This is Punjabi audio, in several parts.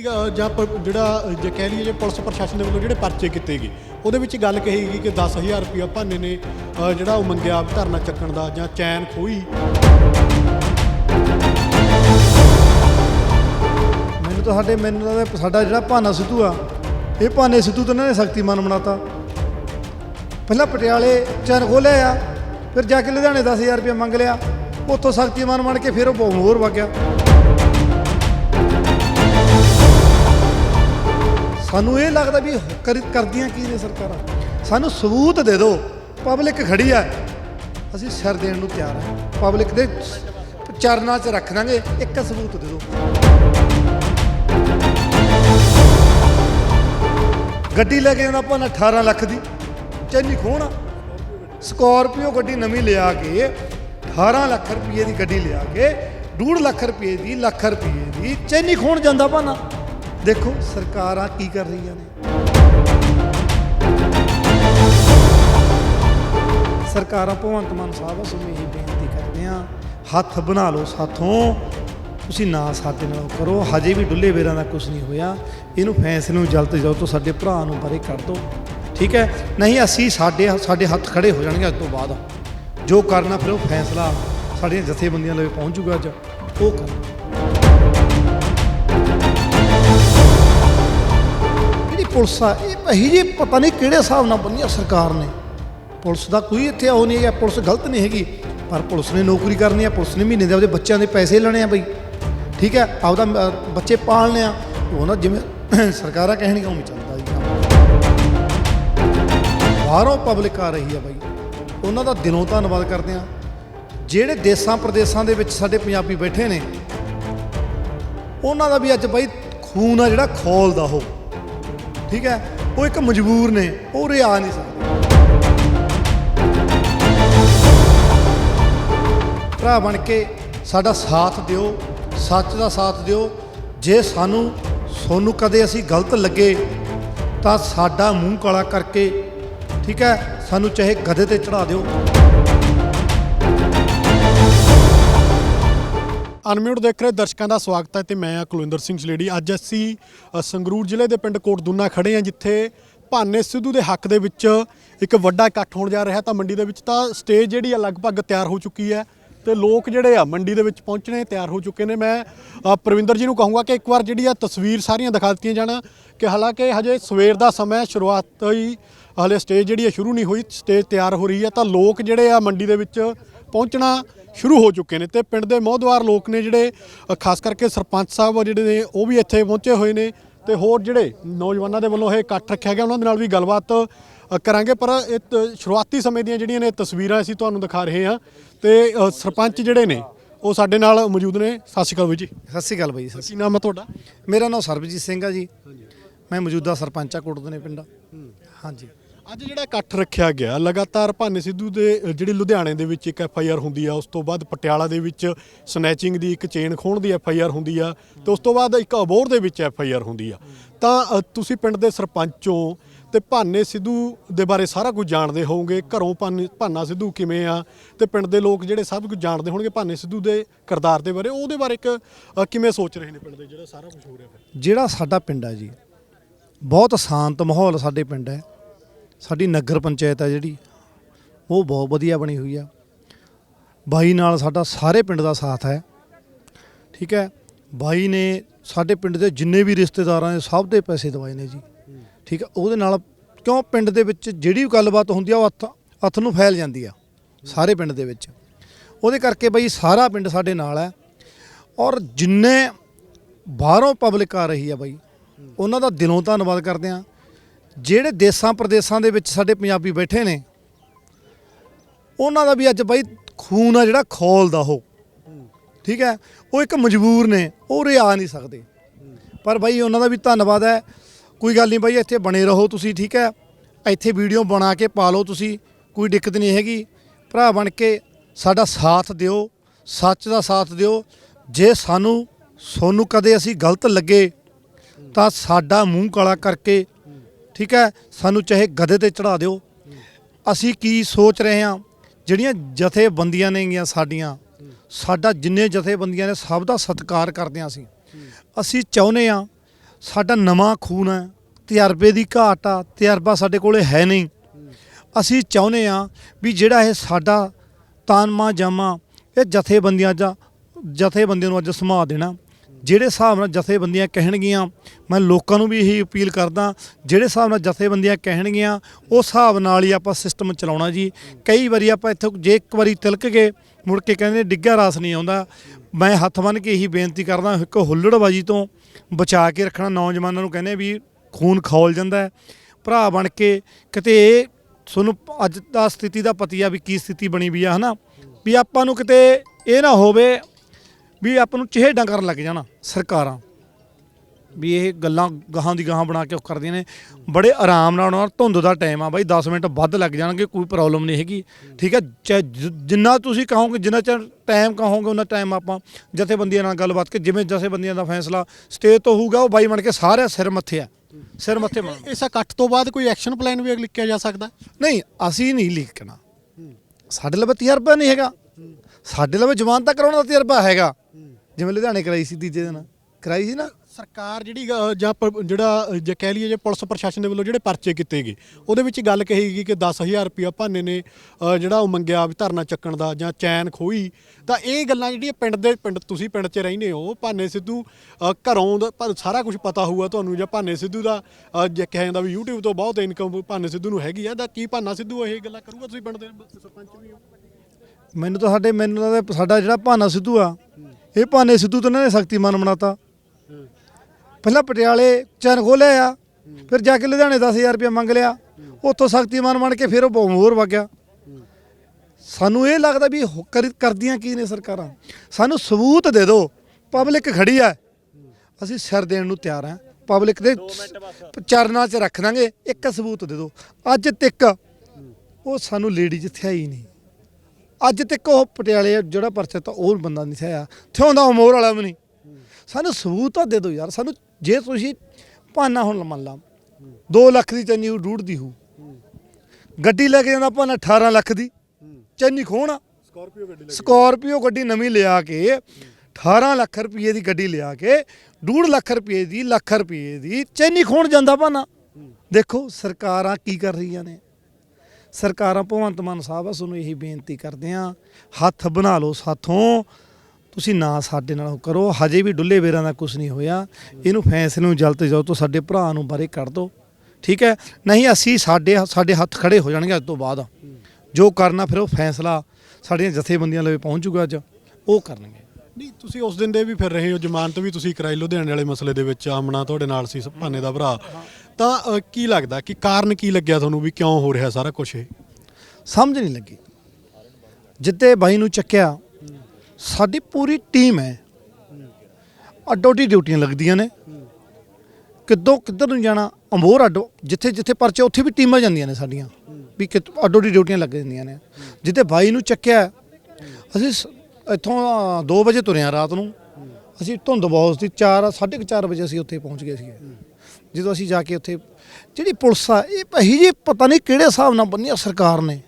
ਅ, ਜਾਂ ਜਿਹੜਾ ਜੇ ਕਹਿ ਲਈਏ ਜੇ ਪੁਲਿਸ ਪ੍ਰਸ਼ਾਸਨ ਦੇ ਵੱਲੋਂ ਜਿਹੜੇ ਪਰਚੇ ਕੀਤੇ ਗਏ ਉਹਦੇ ਵਿੱਚ ਗੱਲ ਕਹੀ ਗਈ ਕਿ 10000 ਰੁਪਇਆ ਭਾਨੇ ਨੇ ਜਿਹੜਾ ਉਹ ਮੰਗਿਆ ਧਰਨਾ ਚੱਕਣ ਦਾ ਜਾਂ ਚੈਨ ਖੋਈ। ਮੈਨੂੰ ਤਾਂ ਸਾਡੇ ਮੈਨੂੰ ਤਾਂ ਸਾਡਾ ਜਿਹੜਾ ਭਾਨਾ ਸਿੱਧੂ ਆ ਇਹ ਭਾਨੇ ਸਿੱਧੂ ਤਾਂ ਇਹਨਾਂ ਨੇ ਸ਼ਕਤੀਮਾਨ ਬਣਾਤਾ। ਪਹਿਲਾਂ ਪਟਿਆਲੇ ਚੈਨ ਖੋਲਿਆ ਆ ਫਿਰ ਜਾ ਕੇ ਲੁਧਿਆਣੇ 10000 ਰੁਪਇਆ ਮੰਗ ਲਿਆ ਉੱਥੋਂ ਸ਼ਕਤੀਮਾਨ ਬਣ ਕੇ ਫਿਰ ਉਹ ਬਹੁਤ ਹੋਰ ਵਗ ਗਿਆ ਸਾਨੂੰ ਇਹ ਲੱਗਦਾ ਵੀ ਕਰ- ਕਰਦੀਆਂ ਕੀ ਨੇ ਸਰਕਾਰਾਂ? ਸਾਨੂੰ ਸਬੂਤ ਦੇ ਦਿਓ ਪਬਲਿਕ ਖੜੀ ਆ। ਅਸੀਂ ਸਿਰ ਦੇਣ ਨੂੰ ਤਿਆਰ ਆ। ਪਬਲਿਕ ਦੇ ਚਰਨਾਂ 'ਚ ਰੱਖ ਦਾਂਗੇ, ਇੱਕ ਸਬੂਤ ਦੇ ਦਿਓ। ਗੱਡੀ ਲੈ ਕੇ ਆਉਂਦਾ ਆਪਾਂ 18 ਲੱਖ ਦੀ। ਚੈਨੀ ਖੋਣਾ ਸਕੋਰਪੀਓ ਗੱਡੀ ਨਵੀਂ ਲਿਆ ਕੇ 18 ਲੱਖ ਰੁਪਏ ਦੀ ਗੱਡੀ ਲਿਆ ਕੇ 2.5 ਲੱਖ ਰੁਪਏ ਦੀ, ਲੱਖ ਰੁਪਏ ਦੀ ਚੈਨੀ ਖੋਣ ਜਾਂਦਾ ਭਾਨਾ ਦੇਖੋ ਸਰਕਾਰਾਂ ਕੀ ਕਰ ਰਹੀਆਂ ਨੇ। ਸਰਕਾਰਾਂ ਭਗਵੰਤ ਮਾਨ ਸਾਹਿਬ, ਅਸੀਂ ਇਹੀ ਬੇਨਤੀ ਕਰਦੇ ਹਾਂ, ਹੱਥ ਬਣਾ ਲਓ ਸਾਥੋਂ, ਤੁਸੀਂ ਨਾ ਸਾਡੇ ਨਾਲ ਕਰੋ, ਹਜੇ ਵੀ ਡੁੱਲੇ ਵੇਰਾਂ ਦਾ ਕੁਝ ਨਹੀਂ ਹੋਇਆ, ਇਹਨੂੰ ਫੈਸਲੇ ਨੂੰ ਜਲਦ ਤੋਂ ਜਲਦ ਤੋਂ ਸਾਡੇ ਭਰਾ ਨੂੰ ਬਾਰੇ ਕਰ ਦਿਓ, ਠੀਕ ਹੈ? ਨਹੀਂ, ਅਸੀਂ ਸਾਡੇ ਸਾਡੇ ਹੱਥ ਖੜੇ ਹੋ ਜਾਣਗੇ ਅੱਜ ਤੋਂ ਬਾਅਦ। ਜੋ ਕਰਨਾ ਫਿਰ ਉਹ ਫੈਸਲਾ ਸਾਡੀਆਂ ਜਥੇਬੰਦੀਆਂ ਲਈ ਪਹੁੰਚੂਗਾ ਅੱਜ, ਉਹ ਕਰਨਾ। ਪੁਲਿਸ ਆ। ਇਹ ਇਹੀ ਜੀ ਪਤਾ ਨਹੀਂ ਕਿਹੜੇ ਹਿਸਾਬ ਨਾਲ ਬੰਨੀ ਆ ਸਰਕਾਰ ਨੇ। ਪੁਲਿਸ ਦਾ ਕੋਈ ਇੱਥੇ ਉਹ ਨਹੀਂ ਹੈਗਾ ਪੁਲਿਸ ਗਲਤ ਨਹੀਂ ਹੈਗੀ। ਪਰ ਪੁਲਿਸ ਨੇ ਨੌਕਰੀ ਕਰਨੀ ਆ ਪੁਲਿਸ ਨੇ ਮਹੀਨੇ ਦੇ ਆਪਦੇ ਬੱਚਿਆਂ ਦੇ ਪੈਸੇ ਲੈਣੇ ਆ ਬਈ। ਠੀਕ ਹੈ ਆਪਦਾ ਅ, ਬੱਚੇ ਪਾਲਣੇ ਆ। ਉਹ ਨਾ ਜਿਵੇਂ ਸਰਕਾਰਾਂ ਕਹਿਣਗੀਆਂ ਉਵੇਂ ਚੱਲਦਾ ਜੀ ਕੰਮ। ਬਾਹਰੋਂ ਪਬਲਿਕ ਆ ਰਹੀ ਆ ਬਈ। ਉਹਨਾਂ ਦਾ ਦਿਲੋਂ ਧੰਨਵਾਦ ਕਰਦੇ ਆ। ਜਿਹੜੇ ਦੇਸਾਂ ਪ੍ਰਦੇਸਾਂ ਦੇ ਵਿੱਚ ਸਾਡੇ ਪੰਜਾਬੀ ਬੈਠੇ ਨੇ ਉਹਨਾਂ ਦਾ ਵੀ ਅੱਜ ਬਈ ਖੂਨ ਆ ਜਿਹੜਾ ਖੋਲਦਾ ਉਹ। ਠੀਕ ਹੈ? ਉਹ ਇੱਕ ਮਜਬੂਰ ਨੇ, ਉਹ ਰਿਆ ਨਹੀਂ ਸਕਦੇ। ਭਰਾ ਬਣ ਕੇ ਸਾਡਾ ਸਾਥ ਦਿਓ, ਸੱਚ ਦਾ ਸਾਥ ਦਿਓ। ਜੇ ਸਾਨੂੰ, ਸੋਨੂੰ ਕਦੇ ਅਸੀਂ ਗਲਤ ਲੱਗੇ, ਤਾਂ ਸਾਡਾ ਮੂੰਹ ਕਾਲਾ ਕਰਕੇ, ਠੀਕ ਹੈ? ਸਾਨੂੰ ਚਾਹੇ ਗਧੇ ਤੇ ਚੜਾ ਦਿਓ। ਅਨਮਿਊਟ ਦੇਖ ਰਹੇ ਦਰਸ਼ਕਾਂ ਦਾ ਸਵਾਗਤ ਹੈ ਤੇ ਮੈਂ ਆ ਕੁਲਵਿੰਦਰ ਸਿੰਘ ਜਲੇੜੀ। ਅੱਜ ਅਸੀਂ ਅ, ਸੰਗਰੂਰ ਜ਼ਿਲ੍ਹੇ ਦੇ ਪਿੰਡ ਕੋਟਦੂਨਾ ਖੜੇ ਹਾਂ ਜਿੱਥੇ ਭਾਨੇ ਸਿੱਧੂ ਦੇ ਹੱਕ ਦੇ ਵਿੱਚ ਇੱਕ ਵੱਡਾ ਇਕੱਠ ਹੋਣ ਜਾ ਰਿਹਾ ਤਾਂ ਮੰਡੀ ਦੇ ਵਿੱਚ ਤਾਂ ਸਟੇਜ ਜਿਹੜੀ ਆ ਲਗਭਗ ਤਿਆਰ ਹੋ ਚੁੱਕੀ ਹੈ ਤੇ ਲੋਕ ਜਿਹੜੇ ਆ ਮੰਡੀ ਦੇ ਵਿੱਚ ਪਹੁੰਚਣੇ ਤਿਆਰ ਹੋ ਚੁੱਕੇ ਨੇ। ਮੈਂ ਅ, ਪ੍ਰਵਿੰਦਰ ਜੀ ਨੂੰ ਕਹੂੰਗਾ ਕਿ ਇੱਕ ਵਾਰ ਜਿਹੜੀ ਆ ਤਸਵੀਰ ਸਾਰੀਆਂ ਦਿਖਾ ਦਿੱਤੀਆਂ ਜਾਣ ਕਿ ਹਾਲਾਂਕਿ ਹਜੇ ਸਵੇਰ ਦਾ ਸਮਾਂ ਸ਼ੁਰੂਆਤ ਹੀ ਹਲੇ ਸਟੇਜ ਜਿਹੜੀ ਆ ਸ਼ੁਰੂ ਨਹੀਂ ਹੋਈ ਸਟੇਜ ਤਿਆਰ ਹੋ ਰਹੀ ਹੈ ਤਾਂ ਲੋਕ ਜਿਹੜੇ ਆ ਮੰਡੀ ਦੇ ਵਿੱਚ ਪਹੁੰਚਣਾ ਸ਼ੁਰੂ ਹੋ ਚੁੱਕੇ ਨੇ ਤੇ ਪਿੰਡ ਦੇ ਮੋਹਦਵਾਰ ਲੋਕ ਨੇ ਜਿਹੜੇ ਖਾਸ ਕਰਕੇ ਸਰਪੰਚ ਸਾਹਿਬ ਜਿਹੜੇ ਨੇ ਉਹ ਵੀ ਇੱਥੇ ਪਹੁੰਚੇ ਹੋਏ ਨੇ ਤੇ ਹੋਰ ਜਿਹੜੇ ਨੌਜਵਾਨਾਂ ਦੇ ਵੱਲੋਂ ਇਹ ਇਕੱਠ ਰੱਖਿਆ ਗਿਆ ਉਹਨਾਂ ਦੇ ਨਾਲ ਵੀ ਗੱਲਬਾਤ ਕਰਾਂਗੇ। ਪਰ ਇਹ ਸ਼ੁਰੂਆਤੀ ਸਮੇਂ ਦੀਆਂ ਜਿਹੜੀਆਂ ਨੇ ਤਸਵੀਰਾਂ ਅਸੀਂ ਤੁਹਾਨੂੰ ਦਿਖਾ ਰਹੇ ਹਾਂ ਤੇ ਸਰਪੰਚ ਜਿਹੜੇ ਨੇ ਉਹ ਸਾਡੇ ਨਾਲ ਮੌਜੂਦ ਨੇ। ਸਤਿ ਸ਼੍ਰੀ ਅਕਾਲ ਬਾਈ ਜੀ। ਸਤਿ ਸ਼੍ਰੀ ਅਕਾਲ ਬਾਈ ਸਤਿ ਕੀ ਨਾਮ ਹੈ ਤੁਹਾਡਾ। ਮੇਰਾ ਨਾਮ ਸਰਬਜੀਤ ਸਿੰਘ ਆ ਜੀ। ਮੈਂ ਮੌਜੂਦਾ ਸਰਪੰਚ ਆ ਕੋਟਦਨੇ ਪਿੰਡ। ਹਾਂਜੀ। ਅੱਜ ਜਿਹੜਾ ਇਕੱਠ ਰੱਖਿਆ ਗਿਆ, ਲਗਾਤਾਰ ਭਾਨੇ ਸਿੱਧੂ ਦੇ ਜਿਹੜੀ ਲੁਧਿਆਣੇ ਦੇ ਵਿੱਚ ਇੱਕ ਐਫ ਆਈ ਆਰ ਹੁੰਦੀ ਆ, ਉਸ ਤੋਂ ਬਾਅਦ ਪਟਿਆਲਾ ਦੇ ਵਿੱਚ ਸਨੈਚਿੰਗ ਦੀ ਇੱਕ ਚੇਨ ਖੋਣ ਦੀ ਐਫ ਆਈ ਆਰ ਹੁੰਦੀ ਆ ਤੇ ਉਸ ਤੋਂ ਬਾਅਦ ਇੱਕ ਅਬੋਰ ਦੇ ਵਿੱਚ ਐਫ ਆਈ ਆਰ ਹੁੰਦੀ ਆ। ਤਾਂ ਤੁਸੀਂ ਪਿੰਡ ਦੇ ਸਰਪੰਚੋਂ ਤੇ ਭਾਨੇ ਸਿੱਧੂ ਦੇ ਬਾਰੇ ਸਾਰਾ ਕੁਝ ਜਾਣਦੇ ਹੋਵੋਗੇ। ਘਰੋਂ ਭਾਨੇ, ਭਾਨਾ ਸਿੱਧੂ ਕਿਵੇਂ ਆ ਤੇ ਪਿੰਡ ਦੇ ਲੋਕ ਜਿਹੜੇ ਸਭ ਕੁਝ ਜਾਣਦੇ ਹੋਣਗੇ ਭਾਨੇ ਸਿੱਧੂ ਦੇ ਕਿਰਦਾਰ ਦੇ ਬਾਰੇ, ਉਹਦੇ ਬਾਰੇ ਇੱਕ ਕਿਵੇਂ ਸੋਚ ਰਹੇ ਨੇ ਪਿੰਡ ਦੇ? ਜਿਹੜਾ ਸਾਰਾ ਕੁਝ ਹੋ ਰਿਹਾ ਜਿਹੜਾ ਸਾਡਾ ਪਿੰਡ ਆ ਜੀ, ਬਹੁਤ ਸ਼ਾਂਤ ਮਾਹੌਲ ਸਾਡੇ ਪਿੰਡ ਹੈ। ਸਾਡੀ ਨਗਰ ਪੰਚਾਇਤ ਆ ਜਿਹੜੀ, ਉਹ ਬਹੁਤ ਵਧੀਆ ਬਣੀ ਹੋਈ ਆ। ਬਾਈ ਨਾਲ ਸਾਡਾ ਸਾਰੇ ਪਿੰਡ ਦਾ ਸਾਥ ਹੈ। ਠੀਕ ਹੈ? ਬਾਈ ਨੇ ਸਾਡੇ ਪਿੰਡ ਦੇ ਜਿੰਨੇ ਵੀ ਰਿਸ਼ਤੇਦਾਰਾਂ ਦੇ ਸਭ ਦੇ ਪੈਸੇ ਦਵਾਏ ਨੇ ਜੀ। ਠੀਕ ਹੈ? ਉਹਦੇ ਨਾਲ ਕਿਉਂ ਪਿੰਡ ਦੇ ਵਿੱਚ ਜਿਹੜੀ ਵੀ ਗੱਲਬਾਤ ਹੁੰਦੀ ਆ, ਉਹ ਹੱਥ ਹੱਥ ਨੂੰ ਫੈਲ ਜਾਂਦੀ ਆ, ਸਾਰੇ ਪਿੰਡ ਦੇ ਵਿੱਚ। ਉਹਦੇ ਕਰਕੇ ਬਈ ਸਾਰਾ ਪਿੰਡ ਸਾਡੇ ਨਾਲ ਹੈ। ਔਰ ਜਿੰਨੇ ਬਾਹਰੋਂ ਪਬਲਿਕ ਆ ਰਹੀ ਆ ਬਾਈ, ਉਹਨਾਂ ਦਾ ਦਿਲੋਂ ਧੰਨਵਾਦ ਕਰਦੇ ਆ ਜਿਹੜੇ ਦੇਸਾਂ ਪ੍ਰਦੇਸਾਂ ਦੇ ਵਿੱਚ ਸਾਡੇ ਪੰਜਾਬੀ ਬੈਠੇ ਨੇ, ਉਹਨਾਂ ਦਾ ਵੀ ਅੱਜ ਬਾਈ ਖੂਨ ਆ ਜਿਹੜਾ ਖੋਲਦਾ ਉਹ। ਠੀਕ ਹੈ? ਉਹ ਇੱਕ ਮਜਬੂਰ ਨੇ, ਉਹ ਰਿਆ ਨਹੀਂ ਸਕਦੇ। ਪਰ ਬਾਈ ਉਹਨਾਂ ਦਾ ਵੀ ਧੰਨਵਾਦ ਹੈ। ਕੋਈ ਗੱਲ ਨਹੀਂ ਬਾਈ, ਇੱਥੇ ਬਣੇ ਰਹੋ ਤੁਸੀਂ, ਠੀਕ ਹੈ? ਇੱਥੇ ਵੀਡੀਓ ਬਣਾ ਕੇ ਪਾ ਲਓ ਤੁਸੀਂ, ਕੋਈ ਦਿੱਕਤ ਨਹੀਂ ਹੈਗੀ। ਭਰਾ ਬਣ ਕੇ ਸਾਡਾ ਸਾਥ ਦਿਓ, ਸੱਚ ਦਾ ਸਾਥ ਦਿਓ। ਜੇ ਸਾਨੂੰ, ਸੋਨੂੰ ਕਦੇ ਅਸੀਂ ਗਲਤ ਲੱਗੇ, ਤਾਂ ਸਾਡਾ ਮੂੰਹ ਕਾਲਾ ਕਰਕੇ ਠੀਕ ਹੈ? ਸਾਨੂੰ ਚਾਹੇ ਗਧੇ ਤੇ ਚੜਾ ਦਿਓ। ਅਸੀਂ ਕੀ ਸੋਚ ਰਹੇ ਹਾਂ? ਜਿਹੜੀਆਂ ਜਥੇਬੰਦੀਆਂ ਨੇਗੀਆਂ ਸਾਡੀਆਂ, ਸਾਡਾ ਜਿੰਨੇ ਜਥੇਬੰਦੀਆਂ ਨੇ ਸਭ ਦਾ ਸਤਿਕਾਰ ਕਰਦੇ ਹਾਂ ਅਸੀਂ। ਅਸੀਂ ਚਾਹੁੰਦੇ ਹਾਂ ਸਾਡਾ ਨਵਾਂ ਖੂਨ ਹੈ, ਤਜਰਬੇ ਦੀ ਘਾਟ ਆ, ਤਜਰਬਾ ਸਾਡੇ ਕੋਲੇ ਹੈ ਨਹੀਂ। ਅਸੀਂ ਚਾਹੁੰਦੇ ਆ ਵੀ ਜਿਹੜਾ ਇਹ ਸਾਡਾ ਤਾਨਮਾ ਜਾਮਾ ਇਹ ਜਥੇਬੰਦੀਆਂ ਦਾ ਜਥੇਬੰਦੀਆਂ ਨੂੰ ਅੱਜ ਸਮਾ ਦੇਣਾ। ਜਿਹੜੇ ਹਿਸਾਬ ਨਾਲ ਜਥੇਬੰਦੀਆਂ ਕਹਿਣਗੀਆਂ, ਮੈਂ ਲੋਕਾਂ ਨੂੰ ਵੀ ਇਹੀ ਅਪੀਲ ਕਰਦਾ, ਜਿਹੜੇ ਹਿਸਾਬ ਨਾਲ ਜਥੇਬੰਦੀਆਂ ਕਹਿਣਗੀਆਂ ਉਸ ਹਿਸਾਬ ਨਾਲ ਹੀ ਆਪਾਂ ਸਿਸਟਮ ਚਲਾਉਣਾ ਜੀ। ਕਈ ਵਾਰੀ ਆਪਾਂ ਇੱਥੋਂ ਜੇ ਇੱਕ ਵਾਰੀ ਤਿਲਕ ਗਏ, ਮੁੜ ਕੇ ਕਹਿੰਦੇ ਡਿੱਗਾ ਰਾਸ ਨਹੀਂ ਆਉਂਦਾ। ਮੈਂ ਹੱਥ ਬੰਨ੍ਹ ਕੇ ਇਹੀ ਬੇਨਤੀ ਕਰਦਾ, ਇੱਕ ਹੁੱਲੜਬਾਜੀ ਤੋਂ ਬਚਾ ਕੇ ਰੱਖਣਾ। ਨੌਜਵਾਨਾਂ ਨੂੰ ਕਹਿੰਦੇ ਵੀ ਖੂਨ ਖੌਲ ਜਾਂਦਾ ਭਰਾ ਬਣ ਕੇ ਕਿਤੇ ਇਹ ਤੁਹਾਨੂੰ ਅੱਜ ਦਾ ਸਥਿਤੀ ਦਾ ਪਤੀ ਆ ਵੀ ਕੀ ਸਥਿਤੀ ਬਣੀ ਵੀ ਆ, ਹਨਾ? ਵੀ ਆਪਾਂ ਨੂੰ ਕਿਤੇ ਇਹ ਨਾ ਹੋਵੇ ਵੀ ਆਪਾਂ ਨੂੰ ਚਿਹੜਾਂ ਕਰਨ ਲੱਗ ਜਾਣਾ ਸਰਕਾਰਾਂ। ਵੀ ਇਹ ਗੱਲਾਂ ਗਾਹਾਂ ਦੀ ਗਾਹਾਂ ਬਣਾ ਕੇ ਉਹ ਕਰਦੀਆਂ ਨੇ। ਬੜੇ ਆਰਾਮ ਨਾਲ ਉਹਨਾਂ ਧੁੰਦ ਦਾ ਟਾਈਮ ਆ ਬਾਈ 10 ਮਿੰਟ ਵੱਧ ਲੱਗ ਜਾਣਗੇ ਕੋਈ ਪ੍ਰੋਬਲਮ ਨਹੀਂ ਹੈਗੀ। ਠੀਕ ਹੈ ਜਿੰਨਾ ਤੁਸੀਂ ਕਹੋਗੇ ਜਿੰਨਾ ਚਿਰ ਟਾਈਮ ਕਹੋਗੇ ਉਹਨਾਂ ਟਾਈਮ ਆਪਾਂ ਜਥੇਬੰਦੀਆਂ ਨਾਲ ਗੱਲਬਾਤ ਕੇ ਜਿਵੇਂ ਜਥੇਬੰਦੀਆਂ ਦਾ ਫੈਸਲਾ ਸਟੇਜ ਤੋਂ ਹੋਊਗਾ ਉਹ ਬਾਈ ਬਣ ਕੇ ਸਾਰੇ ਸਿਰ ਮੱਥੇ ਆ। ਸਿਰ ਮੱਥੇ ਮੰਨ ਇਸ ਇਕੱਠ ਤੋਂ ਬਾਅਦ ਕੋਈ ਐਕਸ਼ਨ ਪਲਾਨ ਵੀ ਲਿਖਿਆ ਜਾ ਸਕਦਾ? ਨਹੀਂ ਅਸੀਂ ਨਹੀਂ ਲਿਖਣਾ। ਸਾਡੇ ਲਈ ਤਜਰਬਾ ਨਹੀਂ ਹੈਗਾ। ਸਾਡੇ ਲਈ ਜਵਾਨ ਤਾਂ ਕਰਾਉਣ ਦਾ ਤਜਰਬਾ ਹੈਗਾ। ਜਿਵੇਂ ਲੁਧਿਆਣੇ ਕਰਾਈ ਸੀ ਤੀਜੇ ਦਿਨ। ਕਰਾਈ ਸੀ ਨਾ? ਸਰਕਾਰ ਜਿਹੜੀ ਜਾਂ ਪ- ਜਿਹੜਾ ਜੇ ਕਹਿ ਲਈਏ ਜੇ ਪੁਲਿਸ ਪ੍ਰਸ਼ਾਸਨ ਦੇ ਵੱਲੋਂ ਜਿਹੜੇ ਪਰਚੇ ਕੀਤੇ ਗਏ ਉਹਦੇ ਵਿੱਚ ਗੱਲ ਕਹੀ ਗਈ ਕਿ 10000 ਰੁਪਇਆ ਭਾਨੇ ਨੇ ਅ, ਜਿਹੜਾ ਉਹ ਮੰਗਿਆ ਵੀ ਧਰਨਾ ਚੱਕਣ ਦਾ ਜਾਂ ਚੈਨ ਖੋਈ ਤਾਂ ਇਹ ਗੱਲਾਂ ਜਿਹੜੀਆਂ ਪਿੰਡ ਦੇ ਪਿੰਡ ਤੁਸੀਂ ਪਿੰਡ 'ਚ ਰਹਿੰਦੇ ਹੋ ਭਾਨੇ ਸਿੱਧੂ ਅ, ਘਰੋਂ ਦਾ ਪਰ ਸਾਰਾ ਕੁਝ ਪਤਾ ਹੋਊਗਾ ਤੁਹਾਨੂੰ ਜਾਂ ਭਾਨੇ ਸਿੱਧੂ ਦਾ ਅ, ਜੇ ਕਿਹਾ ਜਾਂਦਾ ਵੀ YouTube ਤੋਂ ਬਹੁਤ ਇਨਕਮ ਭਾਨੇ ਸਿੱਧੂ ਨੂੰ ਹੈਗੀ ਆ ਤਾਂ ਕੀ ਭਾਨਾ ਸਿੱਧੂ ਇਹ ਗੱਲਾਂ ਕਰੂਗਾ ਤੁਸੀਂ ਪਿੰਡ ਦੇ ਸਰਪੰਚ ਵੀ ਹੋ? ਮੈਨੂੰ ਤਾਂ ਸਾਡੇ ਮੈਨੂੰ ਤਾਂ ਸਾਡਾ ਜਿਹੜਾ ਭਾਨਾ ਸਿੱਧੂ ਆ ਇਹ ਭਾਨੇ ਸਿੱਧੂ ਤੋਂ ਇਹਨਾਂ ਨੇ ਸ਼ਕਤੀਮਾਨ ਬਣਾਤਾ। ਪਹਿਲਾਂ ਪਟਿਆਲੇ ਚੈਨ ਖੋਲਿਆ ਆ ਫਿਰ ਜਾ ਕੇ ਲੁਧਿਆਣੇ 10000 ਰੁਪਏ ਮੰਗ ਲਿਆ। ਉੱਥੋਂ ਸ਼ਕਤੀਮਾਨ ਬਣ ਕੇ ਫਿਰ ਉਹ ਹੋਰ ਵਗ ਗਿਆ ਸਾਨੂੰ ਇਹ ਲੱਗਦਾ ਵੀ ਕਰਦੀਆਂ ਕੀ ਨੇ ਸਰਕਾਰਾਂ? ਸਾਨੂੰ ਸਬੂਤ ਦੇ ਦਿਓ ਪਬਲਿਕ ਖੜੀ ਆ। ਅਸੀਂ ਸਿਰ ਦੇਣ ਨੂੰ ਤਿਆਰ ਆ। ਪਬਲਿਕ ਦੇ ਚਰਨਾਂ 'ਚ ਰੱਖ ਦਾਂਗੇ ਇੱਕ ਸਬੂਤ ਦੇ ਦਿਓ। ਅੱਜ ਤੱਕ ਉਹ ਸਾਨੂੰ ਲੇਡੀ ਜਿੱਥੇ ਆਈ ਨਹੀਂ। ਅੱਜ ਤੱਕ ਉਹ ਪਟਿਆਲੇ ਜਿਹੜਾ ਪਰਚਾ ਤਾਂ ਉਹ ਬੰਦਾ ਨਹੀਂ ਥਿਆ ਥਿਉਂਦਾ ਉਹ ਮੋਰ ਵਾਲਾ ਵੀ ਨਹੀਂ। ਸਾਨੂੰ ਸਬੂਤ ਤਾਂ ਦੇ ਦਿਓ ਯਾਰ ਸਾਨੂੰ ਜੇ ਤੁਸੀਂ ਭਾਨਾ ਹੁਣ ਮੰਨ ਲਾ 2 ਲੱਖ ਦੀ ਚੰਨੀ ਡੂੜ ਦੀ ਹੋ ਗੱਡੀ ਲੈ ਕੇ ਜਾਂਦਾ ਭਾਨਾ 18 ਲੱਖ ਦੀ ਚੰਨੀ ਖੋਣਾ ਸਕਾਰਪੀਓ ਗੱਡੀ ਸਕਾਰਪੀਓ ਗੱਡੀ ਨਵੀਂ ਲਿਆ ਕੇ 18 ਲੱਖ ਰੁਪਏ ਦੀ ਗੱਡੀ ਲਿਆ ਕੇ 2.5 ਲੱਖ ਰੁਪਏ ਦੀ ਲੱਖ ਰੁਪਏ ਦੀ ਚੈਨੀ ਖੋਣ ਜਾਂਦਾ ਭਾਨਾ। ਦੇਖੋ ਸਰਕਾਰਾਂ ਕੀ ਕਰ ਰਹੀਆਂ ਨੇ। ਸਰਕਾਰਾਂ ਭਗਵੰਤ ਮਾਨ ਸਾਹਿਬ ਆ ਤੁਹਾਨੂੰ ਇਹੀ ਬੇਨਤੀ ਕਰਦੇ ਆ ਹੱਥ ਬਣਾ ਲਓ ਸਾਥੋਂ ਤੁਸੀਂ ਨਾ ਸਾਡੇ ਨਾਲ ਕਰੋ ਹਜੇ ਵੀ ਡੁੱਲੇ ਵੇਰਾਂ ਦਾ ਕੁਝ ਨਹੀਂ ਹੋਇਆ ਇਹਨੂੰ ਫੈਸਲੇ ਨੂੰ ਜਲਦ ਤੋਂ ਜਲਦ ਤੋਂ ਸਾਡੇ ਭਰਾ ਨੂੰ ਬਾਰੇ ਕੱਢ ਦਿਓ ਠੀਕ ਹੈ? ਨਹੀਂ ਅਸੀਂ ਸਾਡੇ ਸਾਡੇ ਹੱਥ ਖੜੇ ਹੋ ਜਾਣਗੇ ਅੱਜ ਤੋਂ ਬਾਅਦ। ਜੋ ਕਰਨਾ ਫਿਰ ਉਹ ਫੈਸਲਾ ਸਾਡੀਆਂ ਜਥੇਬੰਦੀਆਂ ਲਵੇ ਪਹੁੰਚੂਗਾ ਅੱਜ ਉਹ ਕਰਨਗੇ। ਨਹੀਂ ਤੁਸੀਂ ਉਸ ਦਿਨ ਦੇ ਵੀ ਫਿਰ ਰਹੇ ਹੋ ਜ਼ਮਾਨਤ ਵੀ ਤੁਸੀਂ ਕਰਾਈ ਲੁਧਿਆਣੇ ਵਾਲੇ ਮਸਲੇ ਦੇ ਵਿੱਚ ਆਮਣਾ ਤੁਹਾਡੇ ਨਾਲ ਸੀ ਭਾਨੇ ਦਾ ਭਰਾ। ਤਾਂ ਅ, ਕੀ ਲੱਗਦਾ ਕਿ ਕਾਰਨ ਕੀ ਲੱਗਿਆ ਤੁਹਾਨੂੰ ਵੀ ਕਿਉਂ ਹੋ ਰਿਹਾ ਸਾਰਾ ਕੁਝ ਇਹ? ਸਮਝ ਨਹੀਂ ਲੱਗੀ। ਜਿੱਤੇ ਬਾਈ ਨੂੰ ਚੱਕਿਆ ਸਾਡੀ ਪੂਰੀ ਟੀਮ ਹੈ। ਅੱਡੋ ਡਿਊਟੀਆਂ ਲੱਗਦੀਆਂ ਨੇ। ਕਿੱਦੋਂ ਕਿੱਧਰ ਨੂੰ ਜਾਣਾ ਅੰਬੋਰ ਅੱਡੋ ਜਿੱਥੇ ਜਿੱਥੇ ਪਰਚੇ ਉੱਥੇ ਵੀ ਟੀਮਾਂ ਜਾਂਦੀਆਂ ਨੇ ਸਾਡੀਆਂ। ਵੀ ਕਿ ਅੱਡੋ ਡਿਊਟੀਆਂ ਲੱਗ ਜਾਂਦੀਆਂ ਨੇ। ਜਿੱਤੇ ਬਾਈ ਨੂੰ ਚੱਕਿਆ ਅਸੀਂ ਸ- ਇੱਥੋਂ 2 ਵਜੇ ਤੁਰਿਆ ਰਾਤ ਨੂੰ। ਅਸੀਂ ਧੁੰਦ ਬਹੁਤ ਸੀ 4 4:30 ਵਜੇ ਅਸੀਂ ਉੱਥੇ ਪਹੁੰਚ ਗਏ ਸੀਗੇ। ਜਦੋਂ ਅਸੀਂ ਜਾ ਕੇ ਉੱਥੇ, ਜਿਹੜੀ ਪੁਲਿਸ ਆ, ਇਹ ਪਹੀ ਜੀ ਪਤਾ ਨਹੀਂ ਕਿਹੜੇ ਹਿਸਾਬ ਨਾਲ ਬੰਨੀ ਆ, ਸਰਕਾਰ ਨੇ।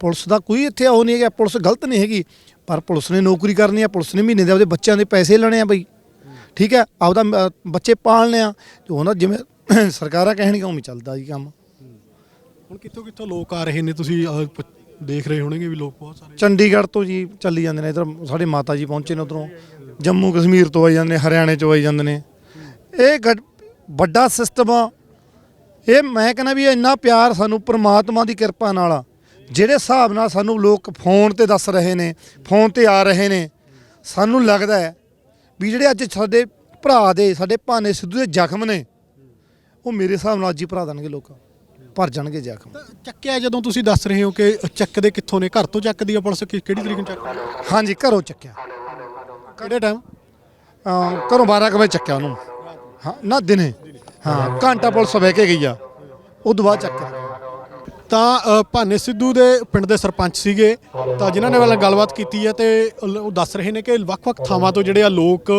ਪੁਲਿਸ ਦਾ ਕੋਈ ਇੱਥੇ ਉਹ ਨਹੀਂ ਹੈਗਾ, ਪੁਲਿਸ ਗਲਤ ਨਹੀਂ ਹੈਗੀ। ਪਰ ਪੁਲਿਸ ਨੇ ਨੌਕਰੀ ਕਰਨੀ ਆ, ਪੁਲਿਸ ਨੇ ਮਹੀਨੇ ਦੇ ਆਪਦੇ ਬੱਚਿਆਂ ਦੇ ਪੈਸੇ ਲੈਣੇ ਆ ਬਈ। ਠੀਕ ਹੈ, ਆਪਦਾ ਬੱਚੇ ਪਾਲਣੇ ਆ, ਤੇ ਉਹਨਾਂ ਜਿਵੇਂ ਸਰਕਾਰਾਂ ਕਹਿਣਗੀਆਂ, ਉਵੇਂ ਚੱਲਦਾ ਜੀ ਕੰਮ। ਹੁਣ ਕਿੱਥੋਂ ਕਿੱਥੋਂ ਲੋਕ ਆ ਰਹੇ ਨੇ ਤੁਸੀਂ ਦੇਖ ਰਹੇ ਹੋਣਗੇ ਵੀ ਲੋਕ ਬਹੁਤ ਸਾਰੇ। ਚੰਡੀਗੜ੍ਹ ਤੋਂ ਜੀ ਚੱਲੀ ਜਾਂਦੇ ਨੇ, ਇਧਰ ਸਾਡੇ ਮਾਤਾ ਜੀ ਪਹੁੰਚੇ ਨੇ ਉਧਰੋਂ। ਜੰਮੂ ਕਸ਼ਮੀਰ ਤੋਂ ਆਈ ਜਾਂਦੇ ਨੇ, ਹਰਿਆਣੇ 'ਚੋਂ ਆਈ ਜਾਂਦੇ ਨੇ। ਇਹ ਗੱਡ- ਵੱਡਾ ਸਿਸਟਮ ਆ। ਇਹ ਮੈਂ ਕਹਿੰਦਾ ਵੀ ਇੰਨਾ ਪਿਆਰ ਸਾਨੂੰ ਪ੍ਰਮਾਤਮਾ ਦੀ ਕਿਰਪਾ ਨਾਲ ਆ। ਜਿਹੜੇ ਹਿਸਾਬ ਨਾਲ ਸਾਨੂੰ ਲੋਕ ਫੋਨ ਤੇ ਦੱਸ ਰਹੇ ਨੇ, ਫੋਨ ਤੇ ਆ ਰਹੇ ਨੇ, ਸਾਨੂੰ ਲੱਗਦਾ ਹੈ ਵੀ ਜਿਹੜੇ ਅੱਜ ਸਾਡੇ ਭਰਾ ਦੇ, ਸਾਡੇ ਭਾਨੇ ਸਿੱਧੂ ਦੇ ਜ਼ਖਮ ਨੇ, ਉਹ ਮੇਰੇ ਹਿਸਾਬ ਨਾਲ ਅੱਜ ਹੀ ਭਰਾ ਦੇਣਗੇ ਲੋਕਾਂ ਭਰ ਜਾਣਗੇ ਜ਼ਖਮ। ਚੱਕਿਆ ਜਦੋਂ ਤੁਸੀਂ ਦੱਸ ਰਹੇ ਹੋ ਕਿ ਚੱਕਦੇ ਕਿੱਥੋਂ ਨੇ? ਘਰ ਤੋਂ ਚੱਕਦੀ ਆ ਪੁਲਿਸ? ਕਿ- ਕਿਹੜੀ ਤਰੀਕ ਨੂੰ ਚੱਕਦੀ? ਹਾਂਜੀ ਘਰੋਂ ਚੱਕਿਆ। ਕਿਹੜੇ ਟਾਈਮ ਅਮ ਘਰੋਂ 12 ਕੁ ਵਜੇ ਚੱਕਿਆ ਉਹਨੂੰ। ਹਾਂ ਨਾ ਦਿਨੇ। ਹਾਂ ਘੰਟਾ ਪੁਲਿਸ ਬਹਿ ਕੇ ਗਈ ਆ। ਉਦੋਂ ਬਾਅਦ ਚੱਕਿਆ। ਤਾਂ ਭਾਨੇ ਸਿੱਧੂ ਦੇ ਪਿੰਡ ਦੇ ਸਰਪੰਚ ਸੀਗੇ। ਤਾਂ ਜਿਨ੍ਹਾਂ ਨੇ ਵਾਲਾ ਗੱਲਬਾਤ ਕੀਤੀ ਹੈ ਤੇ ਉਹ ਦੱਸ ਰਹੇ ਨੇ ਕਿ ਵੱਖ-ਵੱਖ ਥਾਵਾਂ ਤੋਂ ਜਿਹੜੇ ਆ ਲੋਕ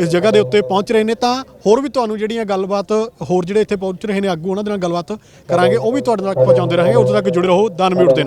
ਇਸ ਜਗ੍ਹਾ ਦੇ ਉੱਤੇ ਪਹੁੰਚ ਰਹੇ ਨੇ। ਤਾਂ ਹੋਰ ਵੀ ਤੁਹਾਨੂੰ ਜਿਹੜੀਆਂ ਗੱਲਬਾਤ, ਹੋਰ ਜਿਹੜੇ ਇੱਥੇ ਪਹੁੰਚ ਰਹੇ ਨੇ ਆਗੂ ਉਹਨਾਂ ਦੇ ਨਾਲ ਗੱਲਬਾਤ ਕਰਾਂਗੇ। ਉਹ ਵੀ ਤੁਹਾਡੇ ਤੱਕ ਪਹੁੰਚਾਉਂਦੇ ਰਹਾਂਗੇ। ਉਦੋਂ ਤੱਕ ਜੁੜੇ ਰਹੋ ਦਨ ਮਿਊਟ ਦੇ ਨਾਲ।